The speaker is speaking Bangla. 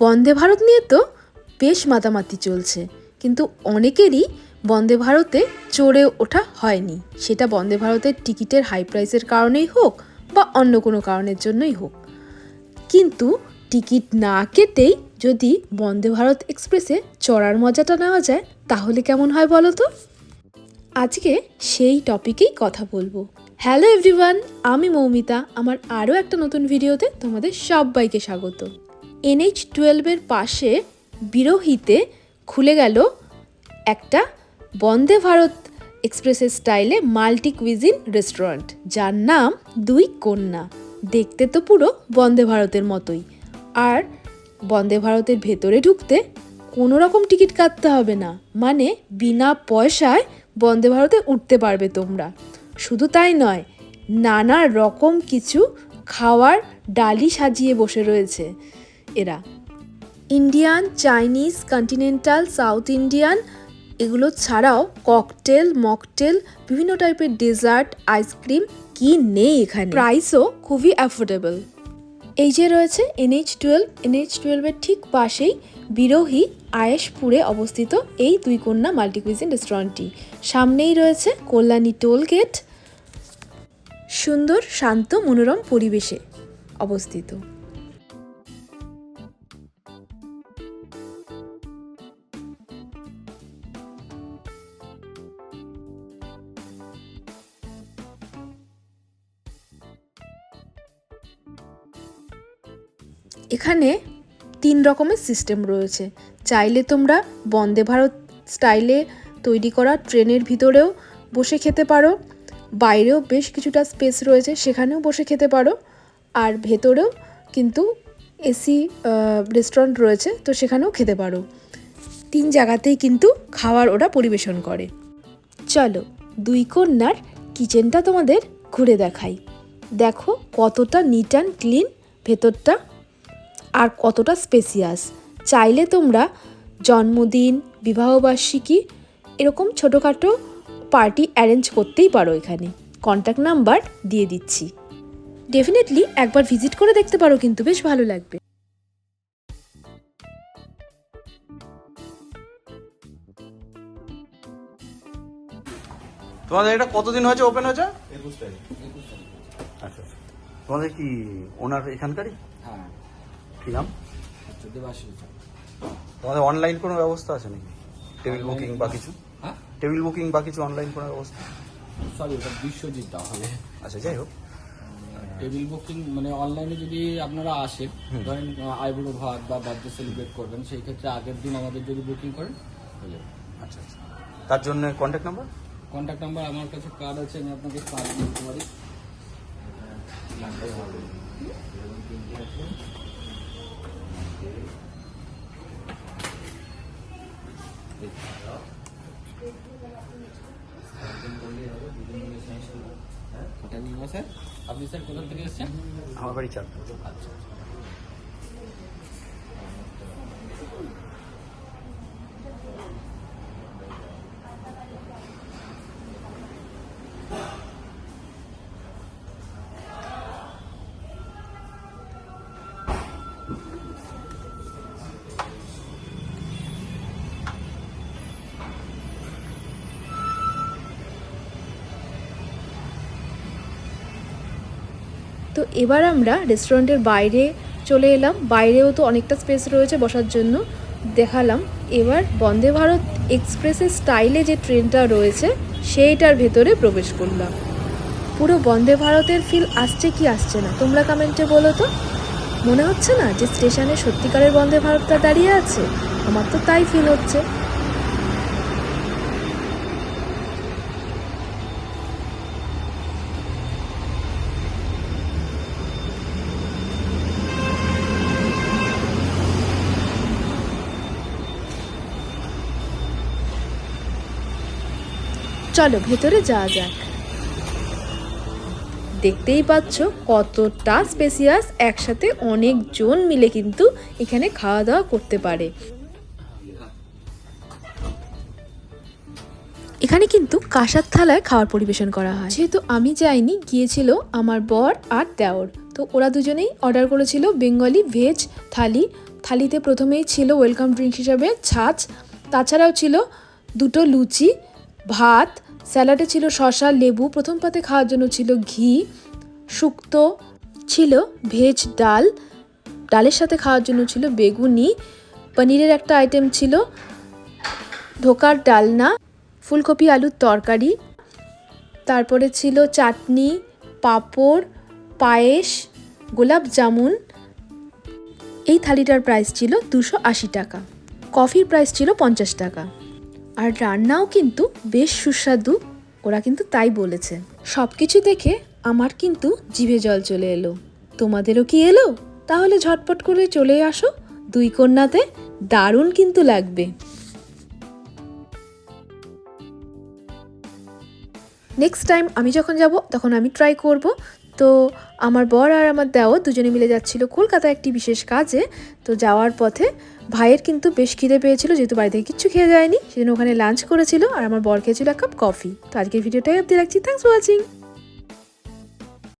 বন্দে ভারত নিয়ে তো বেশ মাতামাতি চলছে। কিন্তু অনেকেরই বন্দে ভারতে চড়ে ওঠা হয়নি। সেটা বন্দে ভারতের টিকিটের হাই প্রাইসের কারণেই হোক বা অন্য কোনো কারণের জন্যই হোক। কিন্তু টিকিট না কেটেই যদি বন্দে ভারত এক্সপ্রেসে চড়ার মজাটা নেওয়া যায়, তাহলে কেমন হয় বলো তো? আজকে সেই টপিকেই কথা বলব। হ্যালো এভরিওয়ান আমি মৌমিতা। আমার আরও একটা নতুন ভিডিওতে তোমাদের সবাইকে স্বাগত। এনএইচ টুয়েলভের পাশে বিরোহিতে খুলে গেল একটা বন্দে ভারত এক্সপ্রেসের স্টাইলে মাল্টি কুইজিন রেস্টুরেন্ট, যার নাম দুই কন্যা। দেখতে তো পুরো বন্দে ভারতের মতোই। আর বন্দে ভারতের ভেতরে ঢুকতে কোনো রকম টিকিট কাটতে হবে না। মানে বিনা পয়সায় বন্দে ভারতে উঠতে পারবে তোমরা। শুধু তাই নয়, নানা রকম কিছু খাওয়ার ডালি সাজিয়ে বসে রয়েছে। এরা? Indian, Chinese continental South Indian এগুলো ছাড়াও ককটেল মকটেল বিভিন্ন টাইপের ডেজার্ট আইসক্রিম কি নেই এখানে? প্রাইসও খুবই অ্যাফোর্ডেবল এই যে রয়েছে এনএইচ টুয়েলভ এনএইচ টুয়েলভের ঠিক পাশেই বিরোহী আয়েশপুরে অবস্থিত এই দুই কন্যা মাল্টিকুইজিন রেস্টুরেন্টটি সামনেই রয়েছে কল্যাণী টোল গেট সুন্দর, শান্ত, মনোরম পরিবেশে অবস্থিত। এখানে তিন রকমের সিস্টেম রয়েছে। চাইলে তোমরা বন্দে ভারত স্টাইলে তৈরি করা ট্রেনের ভিতরেও বসে খেতে পারো, বাইরেও বেশ কিছুটা স্পেস রয়েছে, সেখানেও বসে খেতে পারো। আর ভেতরেও কিন্তু এসি রেস্টুরেন্ট রয়েছে, তো সেখানেও খেতে পারো। তিন জায়গাতেই কিন্তু খাবার ওরা পরিবেশন করে। চলো, দুই কন্যার কিচেনটা তোমাদের ঘুরে দেখাই। দেখো কতটা নিট অ্যান্ড ক্লিন ভেতরটা আর কতটা স্পেসিয়াস। চাইলে তোমরা জন্মদিন বিবাহবার্ষিকী এরকম ছোটোখাটো পার্টি অ্যারেঞ্জ করতেই পারো এখানে। কন্ট্যাক্ট নাম্বার দিয়ে দিচ্ছি। ডেফিনেটলি একবার ভিজিট করে দেখতে পারো কিন্তু বেশ ভালো লাগবে। তোমাদের এটা কতদিন হয়েছে ওপেন হয়েছে? একুশ তারিখ। আচ্ছা আচ্ছা। তোমাদের কি ওনার এখানকারই? হ্যাঁ। কি নাম? দেবাশিস তোমাদের অনলাইন কোনো ব্যবস্থা আছে নাকি? টেবিল বুকিং বা কিছু? হ্যাঁ? টেবিল বুকিং বা কিছু অনলাইন কোনো ব্যবস্থা? সরি ওটা বিশ্বজিৎ তাহলে আচ্ছা যাই হোক। টেবিল বুকিং মানে অনলাইনে যদি আপনারা আসেন ধরেন আইবুড়ো ভাত বা বার্থডে সেলিব্রেট করবেন সেই ক্ষেত্রে আগের দিন আমাদের যদি বুকিং করেন হয়ে যাবে। আচ্ছা আচ্ছা। তার জন্য কন্ট্যাক্ট নাম্বার কন্ট্যাক্ট নাম্বার আমার কাছে কার্ড আছে আমি আপনাকে কার্ড দিতে পারি। আপনি স্যার কোথা থেকে এসেছেন? আমার বাড়ি চার আচ্ছা। তো এবার আমরা রেস্টুরেন্টের বাইরে চলে এলাম। বাইরেও তো অনেকটা স্পেস রয়েছে বসার জন্য। দেখালাম। এবার বন্দে ভারত এক্সপ্রেসের স্টাইলে যে ট্রেনটা রয়েছে, সেইটার ভেতরে প্রবেশ করলাম। পুরো বন্দে ভারতের ফিল আসছে কি আসছে না, তোমরা কমেন্টে বলো তো। মনে হচ্ছে না যে স্টেশনে সত্যিকারের বন্দে ভারতটা দাঁড়িয়ে আছে? আমার তো তাই ফিল হচ্ছে। চলো, ভেতরে যাওয়া যাক। দেখতেই পাচ্ছ কতটা স্পেসিয়াস একসাথে অনেকজন মিলে কিন্তু এখানে খাওয়া দাওয়া করতে পারে। এখানে কিন্তু কাঁসার থালায় খাওয়ার পরিবেশন করা হয়। যেহেতু আমি যাইনি, গিয়েছিল আমার বর আর দেওর। তো ওরা দুজনেই অর্ডার করেছিল বেঙ্গলি ভেজ থালি। থালিতে প্রথমেই ছিল ওয়েলকাম ড্রিঙ্ক হিসাবে ছাঁচ। তাছাড়াও ছিল দুটো লুচি ভাত, স্যালাডে ছিল শসা, লেবু, প্রথম পাতে খাওয়ার জন্য ছিল ঘি, শুক্তো ছিল ভেজ ডাল, ডালের সাথে খাওয়ার জন্য ছিল বেগুনি, পনিরের একটা আইটেম ছিল ধোকার ডালনা, ফুলকপি আলুর তরকারি, তারপরে ছিল চাটনি, পাঁপড়, পায়েস, গোলাপ জামুন। এই থালিটার প্রাইস ছিল দুশো আশি টাকা। কফির প্রাইস ছিল পঞ্চাশ টাকা। আর রান্নাও কিন্তু বেশ সুস্বাদু, ওরা কিন্তু তাই বলেছে। সব কিছু দেখে আমার কিন্তু জিভে জল চলে এলো। তোমাদেরও কি এলো? তাহলে ঝটপট করে চলে আসো, দুই কন্যাতে দারুণ কিন্তু লাগবে। নেক্সট টাইম আমি যখন যাব, তখন আমি ট্রাই করব। তো আমার বর আর আমার দেও দুজনে মিলে যাচ্ছিল কলকাতা একটি বিশেষ কাজে। তো যাওয়ার পথে ভাইয়ের কিন্তু বেশ খিদে পেয়েছিল, যেহেতু বাড়ি থেকে কিচ্ছু খেয়ে যায়নি। সেজন্য ওখানে লাঞ্চ করেছিল আর আমার বর খেয়েছিল এক কাপ কফি তো আজকের ভিডিওটাই অব্দি রাখছি। Thanks watching